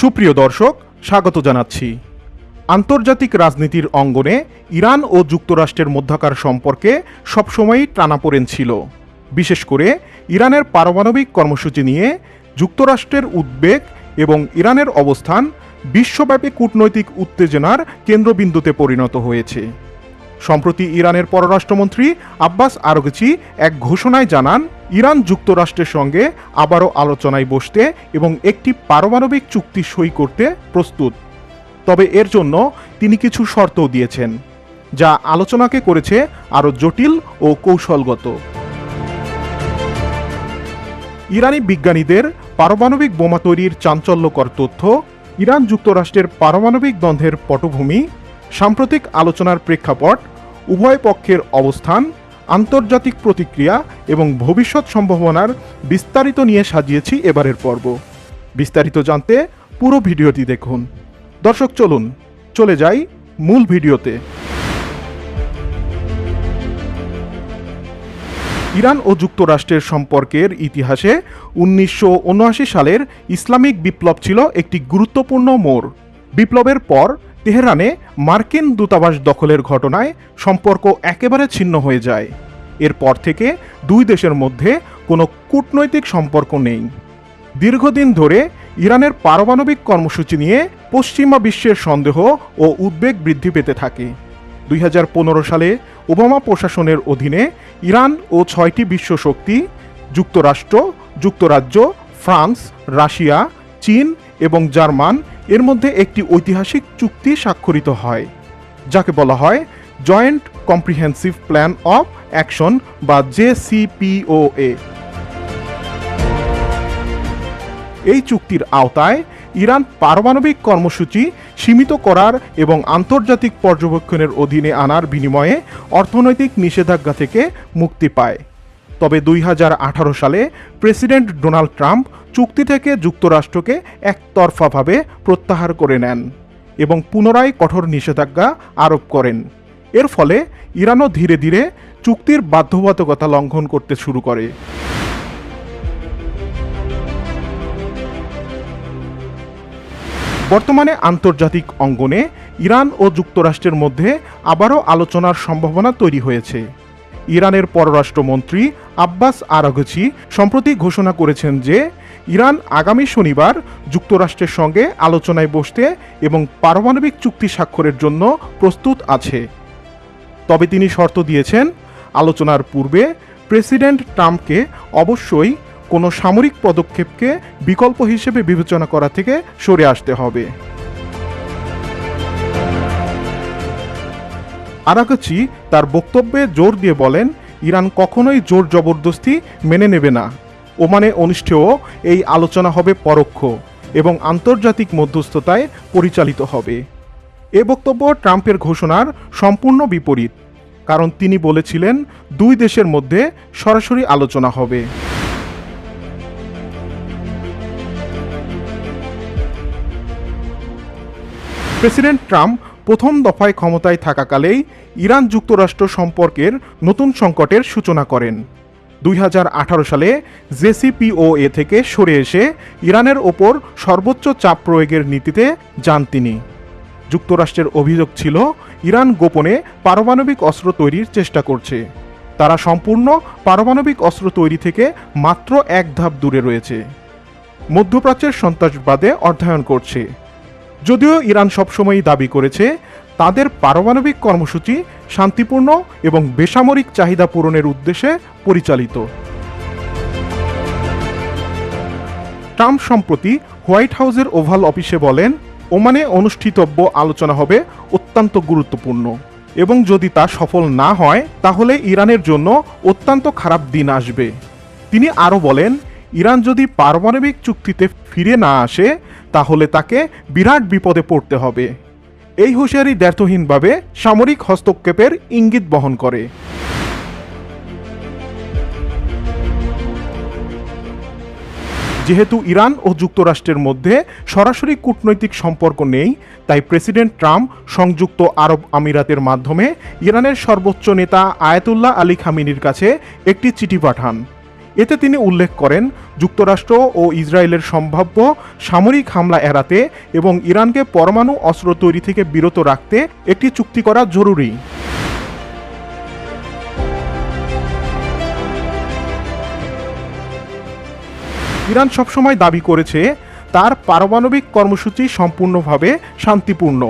সুপ্রিয় দর্শক, স্বাগত জানাচ্ছি। আন্তর্জাতিক রাজনীতির অঙ্গনে ইরান ও যুক্তরাষ্ট্রের মধ্যকার সম্পর্কে সবসময়ই টানাপোড়েন ছিল। বিশেষ করে ইরানের পারমাণবিক কর্মসূচি নিয়ে যুক্তরাষ্ট্রের উদ্বেগ এবং ইরানের অবস্থান বিশ্বব্যাপী কূটনৈতিক উত্তেজনার কেন্দ্রবিন্দুতে পরিণত হয়েছে। সম্প্রতি ইরানের পররাষ্ট্রমন্ত্রী আব্বাস আরগচি এক ঘোষণায় জানান, ইরান যুক্তরাষ্ট্রের সঙ্গে আবারও আলোচনায় বসতে এবং একটি পারমাণবিক চুক্তি সই করতে প্রস্তুত। তবে এর জন্য তিনি কিছু শর্তও দিয়েছেন, যা আলোচনাকে করেছে আরও জটিল ও কৌশলগত। ইরানি বিজ্ঞানীদের পারমাণবিক বোমা তৈরির চাঞ্চল্যকর তথ্য, ইরান যুক্তরাষ্ট্রের পারমাণবিক দ্বন্দ্বের পটভূমি সাম্প্রতিক আলোচনার প্রেক্ষাপট, উভয় পক্ষের অবস্থান, আন্তর্জাতিক প্রতিক্রিয়া এবং ভবিষ্যৎ সম্ভাবনার বিস্তারিত নিয়ে সাজিয়েছি এবারের পর্ব। বিস্তারিত জানতে পুরো ভিডিওটি দেখুন। দর্শক, চলুন, চলে যাই মূল ভিডিওতে। ইরান ও যুক্তরাষ্ট্রের সম্পর্কের ইতিহাসে উনিশশো উনআশি সালের ইসলামিক বিপ্লব ছিল একটি গুরুত্বপূর্ণ মোড়। বিপ্লবের পর তেহরানে মার্কিন দূতাবাস দখলের ঘটনায় সম্পর্ক একেবারে ছিন্ন হয়ে যায়। এরপর থেকে দুই দেশের মধ্যে কোনো কূটনৈতিক সম্পর্ক নেই। দীর্ঘদিন ধরে ইরানের পারমাণবিক কর্মসূচি নিয়ে পশ্চিমা বিশ্বের সন্দেহ ও উদ্বেগ বৃদ্ধি পেতে থাকে। দুই হাজার পনেরো সালে ওবামা প্রশাসনের অধীনে ইরান ও ছয়টি বিশ্ব শক্তি, যুক্তরাষ্ট্র, যুক্তরাজ্য, ফ্রান্স, রাশিয়া, চীন এবং জার্মান এর মধ্যে একটি ঐতিহাসিক চুক্তি স্বাক্ষরিত হয়, যাকে বলা হয় joint comprehensive plan of action বা জেসিপিওএ এই চুক্তির আওতায় ইরান পারমাণবিক কর্মসূচি সীমিত করার এবং আন্তর্জাতিক পর্যবেক্ষণের অধীনে আনার বিনিময়ে অর্থনৈতিক নিষেধাজ্ঞা থেকে মুক্তি পায়। তবে দুই হাজার আঠারো সালে প্রেসিডেন্ট ডোনাল্ড ট্রাম্প চুক্তি থেকে যুক্তরাষ্ট্রকে একতরফাভাবে প্রত্যাহার করে নেন এবং পুনরায় কঠোর নিষেধাজ্ঞা আরোপ করেন। এর ফলে ইরানও ধীরে ধীরে চুক্তির বাধ্যবাধকতা লঙ্ঘন করতে শুরু করে। বর্তমানে আন্তর্জাতিক অঙ্গনে ইরান ও যুক্তরাষ্ট্রের মধ্যে আবারও আলোচনার সম্ভাবনা তৈরি হয়েছে। ইরানের পররাষ্ট্রমন্ত্রী আব্বাস আরাগচি সম্প্রতি ঘোষণা করেছেন যে, ইরান আগামী শনিবার যুক্তরাষ্ট্রের সঙ্গে আলোচনায় বসতে এবং পারমাণবিক চুক্তি স্বাক্ষরের জন্য প্রস্তুত আছে। তবে তিনি শর্ত দিয়েছেন, আলোচনার পূর্বে প্রেসিডেন্ট ট্রাম্পকে অবশ্যই কোনো সামরিক পদক্ষেপকে বিকল্প হিসেবে বিবেচনা করা থেকে সরে আসতে হবে। আরাকাচি তার বক্তব্যে জোর দিয়ে বলেন ইরান কখনোই জোর জবরদস্তি মেনে নেবে না। ওমানে অনুষ্ঠেয় এই আলোচনা হবে পরোক্ষ এবং আন্তর্জাতিক মধ্যস্থতায় পরিচালিত হবে। এ বক্তব্য ট্রাম্পের ঘোষণার সম্পূর্ণ বিপরীত, কারণ তিনি বলেছিলেন দুই দেশের মধ্যে সরাসরি আলোচনা হবে। প্রেসিডেন্ট ট্রাম্প প্রথম দফায় ক্ষমতায় থাকাকালেই ইরান যুক্তরাষ্ট্র সম্পর্কের নতুন সংকটের সূচনা করেন। দুই হাজার আঠারো সালে জেসিপিওএ থেকে সরে এসে ইরানের ওপর সর্বোচ্চ চাপ প্রয়োগের নীতিতে যান তিনি। যুক্তরাষ্ট্রের অভিযোগ ছিল, ইরান গোপনে পারমাণবিক অস্ত্র তৈরির চেষ্টা করছে। তারা সম্পূর্ণ পারমাণবিক অস্ত্র তৈরি থেকে মাত্র এক ধাপ দূরে রয়েছে। মধ্যপ্রাচ্যের সন্ত্রাসবাদে অধ্যয়ন করছে। যদিও ইরান সবসময়ই দাবি করেছে, তাদের পারমাণবিক কর্মসূচি শান্তিপূর্ণ এবং বেসামরিক চাহিদা পূরণের উদ্দেশ্যে পরিচালিত। ট্রাম্প সম্প্রতি হোয়াইট হাউসের ওভাল অফিসে বলেন, ওমানে অনুষ্ঠিতব্য আলোচনা হবে অত্যন্ত গুরুত্বপূর্ণ এবং যদি তা সফল না হয়, তাহলে ইরানের জন্য অত্যন্ত খারাপ দিন আসবে। তিনি আরও বলেন, ইরান যদি পারমাণবিক চুক্তিতে ফিরে না আসে তাহলে তাকে বিরাট বিপদে পড়তে হবে। এই হুঁশিয়ারি দ্ব্যর্থহীনভাবে সামরিক হস্তক্ষেপের ইঙ্গিত বহন করে। যেহেতু ইরান ও যুক্তরাষ্ট্রের মধ্যে সরাসরি কূটনৈতিক সম্পর্ক নেই, তাই প্রেসিডেন্ট ট্রাম্প সংযুক্ত আরব আমিরাতের মাধ্যমে ইরানের সর্বোচ্চ নেতা আয়াতুল্লাহ আলী খামিনির কাছে একটি চিঠি পাঠান। এতে তিনি উল্লেখ করেন, যুক্তরাষ্ট্র ও ইসরায়েলের সম্ভাব্য সামরিক হামলা এড়াতে এবং ইরানকে পরমাণু অস্ত্র তৈরি থেকে বিরত রাখতে একটি চুক্তি করা জরুরি। ইরান সবসময় দাবি করেছে, তার পারমাণবিক কর্মসূচি সম্পূর্ণভাবে শান্তিপূর্ণ।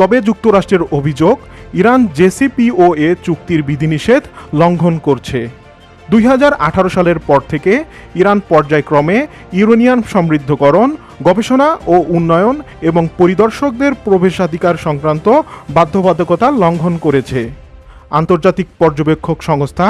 তবে যুক্তরাষ্ট্রের অভিযোগ, ইরান জেসিপিওএ চুক্তির বিধিনিষেধ লঙ্ঘন করছে। দুই হাজার আঠারো সালের পর থেকে ইরান পর্যায়ক্রমে ইউরেনিয়াম সমৃদ্ধকরণ, গবেষণা ও উন্নয়ন এবং পরিদর্শকদের প্রবেশাধিকার সংক্রান্ত বাধ্যবাধকতা লঙ্ঘন করেছে। আন্তর্জাতিক পর্যবেক্ষক সংস্থা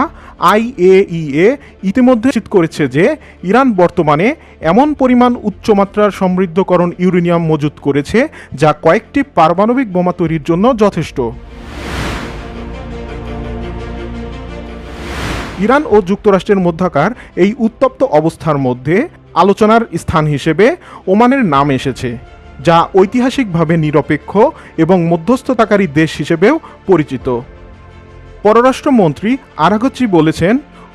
আইএইএ ইতিমধ্যে নিশ্চিত করেছে যে ইরান বর্তমানে এমন পরিমাণ উচ্চমাত্রার সমৃদ্ধকরণ ইউরেনিয়াম মজুত করেছে যা কয়েকটি পারমাণবিক বোমা তৈরির জন্য যথেষ্ট। ইরান ও যুক্তরাষ্ট্রের মধ্যকার এই উত্তপ্ত অবস্থার মধ্যে আলোচনার স্থান হিসেবে ওমানের নাম এসেছে, যা ঐতিহাসিকভাবে নিরপেক্ষ এবং মধ্যস্থতাকারী দেশ হিসেবেও পরিচিত। পররাষ্ট্রমন্ত্রী আরাগচি বলেছেন,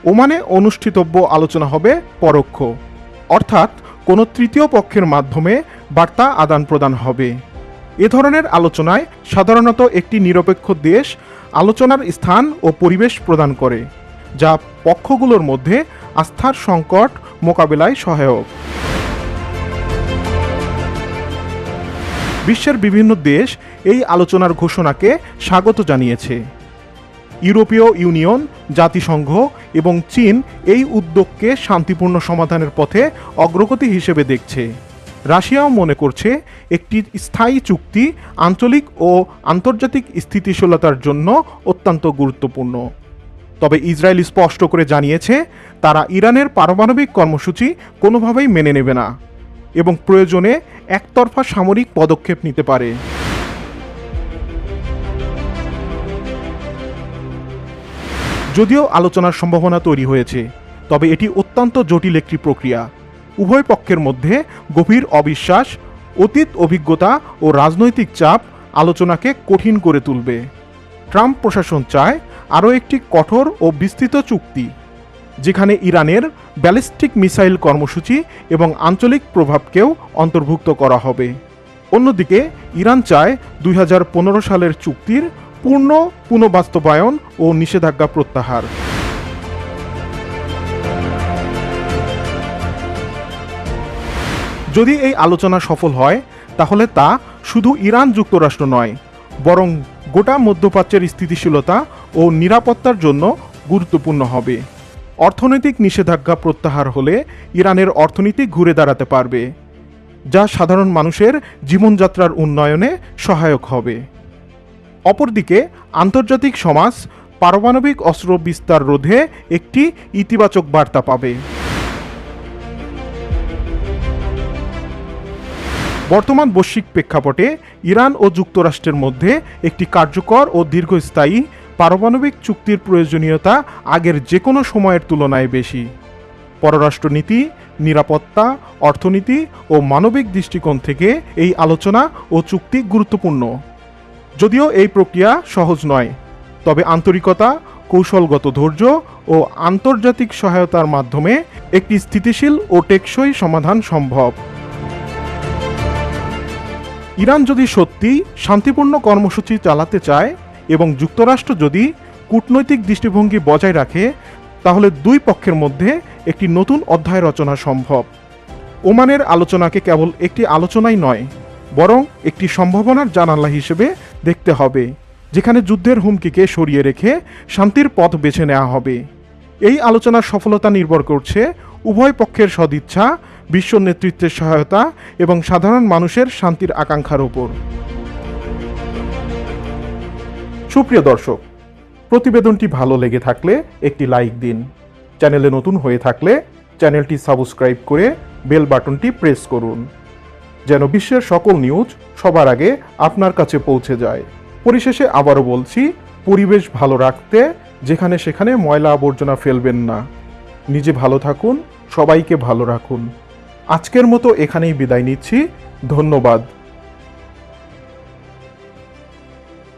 ওমানে অনুষ্ঠিতব্য আলোচনা হবে পরোক্ষ, অর্থাৎ কোনো তৃতীয় পক্ষের মাধ্যমে বার্তা আদান প্রদান হবে। এ ধরনের আলোচনায় সাধারণত একটি নিরপেক্ষ দেশ আলোচনার স্থান ও পরিবেশ প্রদান করে। যা পক্ষগুলোর মধ্যে আস্থার সংকট মোকাবেলায় সহায়ক। বিশ্বের বিভিন্ন দেশ এই আলোচনার ঘোষণাকে স্বাগত জানিয়েছে। ইউরোপীয় ইউনিয়ন, জাতিসংঘ এবং চীন এই উদ্যোগকে শান্তিপূর্ণ সমাধানের পথে অগ্রগতি হিসেবে দেখছে। রাশিয়াও মনে করছে একটি স্থায়ী চুক্তি আঞ্চলিক ও আন্তর্জাতিক স্থিতিশীলতার জন্য অত্যন্ত গুরুত্বপূর্ণ। তবে ইসরায়েল স্পষ্ট করে জানিয়েছে, তারা ইরানের পারমাণবিক কর্মসূচি কোনোভাবেই মেনে নেবে না এবং প্রয়োজনে একতরফা সামরিক পদক্ষেপ নিতে পারে। যদিও আলোচনার সম্ভাবনা তৈরি হয়েছে, তবে এটি অত্যন্ত জটিল একটি প্রক্রিয়া। উভয় পক্ষের মধ্যে গভীর অবিশ্বাস, অতীত অভিজ্ঞতা ও রাজনৈতিক চাপ আলোচনাকে কঠিন করে তুলবে। ট্রাম্প প্রশাসন চায় আরও একটি কঠোর ও বিস্তৃত চুক্তি, যেখানে ইরানের ব্যালিস্টিক মিসাইল কর্মসূচি এবং আঞ্চলিক প্রভাবকেও অন্তর্ভুক্ত করা হবে। অন্যদিকে, ইরান চায় দুই হাজার পনেরো সালের চুক্তির পূর্ণ পুনঃবাস্তবায়ন ও নিষেধাজ্ঞা প্রত্যাহার। যদি এই আলোচনা সফল হয়, তাহলে তা শুধু ইরান যুক্তরাষ্ট্র নয়, বরং গোটা মধ্যপ্রাচ্যের স্থিতিশীলতা ও নিরাপত্তার জন্য গুরুত্বপূর্ণ হবে। অর্থনৈতিক নিষেধাজ্ঞা প্রত্যাহার হলে ইরানের অর্থনীতি ঘুরে দাঁড়াতে পারবে, যা সাধারণ মানুষের জীবনযাত্রার উন্নয়নে সহায়ক হবে। অপরদিকে, আন্তর্জাতিক সমাজ পারমাণবিক অস্ত্র বিস্তার রোধে একটি ইতিবাচক বার্তা পাবে। বর্তমান বৈশ্বিক প্রেক্ষাপটে ইরান ও যুক্তরাষ্ট্রের মধ্যে একটি কার্যকর ও দীর্ঘস্থায়ী পারমাণবিক চুক্তির প্রয়োজনীয়তা আগের যে কোনো সময়ের তুলনায় বেশি। পররাষ্ট্রনীতি, নিরাপত্তা, অর্থনীতি ও মানবিক দৃষ্টিকোণ থেকে এই আলোচনা ও চুক্তি গুরুত্বপূর্ণ। যদিও এই প্রক্রিয়া সহজ নয়, তবে আন্তরিকতা, কৌশলগত ধৈর্য ও আন্তর্জাতিক সহায়তার মাধ্যমে একটি স্থিতিশীল ও টেকসই সমাধান সম্ভব। ইরান যদি সত্যি শান্তিপূর্ণ কর্মসূচি চালাতে চায় এবং যুক্তরাষ্ট্র যদি কূটনৈতিক দৃষ্টিভঙ্গি বজায় রাখে, তাহলে দুই পক্ষের মধ্যে একটি নতুন অধ্যায় রচনা সম্ভব। ওমানের আলোচনাকে কেবল একটি আলোচনাই নয়, বরং একটি সম্ভাবনার জানালা হিসেবে দেখতে হবে, যেখানে যুদ্ধের হুমকিকে সরিয়ে রেখে শান্তির পথ বেছে নেওয়া হবে। এই আলোচনার সফলতা নির্ভর করছে উভয় পক্ষের সদিচ্ছা, বিশ্ব নেতৃত্বের সহায়তা এবং সাধারণ মানুষের শান্তির আকাঙ্ক্ষার উপর। সুপ্রিয় দর্শক, প্রতিবেদনটি ভালো লেগে থাকলে একটি লাইক দিন। চ্যানেলে নতুন হয়ে থাকলে চ্যানেলটি সাবস্ক্রাইব করে বেল বাটনটি প্রেস করুন, যেন বিশ্বের সকল নিউজ সবার আগে আপনার কাছে পৌঁছে যায়। পরিশেষে আবারও বলছি, পরিবেশ ভালো রাখতে যেখানে সেখানে ময়লা আবর্জনা ফেলবেন না। নিজে ভালো থাকুন, সবাইকে ভালো রাখুন। আজকের মতো এখানেই বিদায় নিচ্ছি। ধন্যবাদ।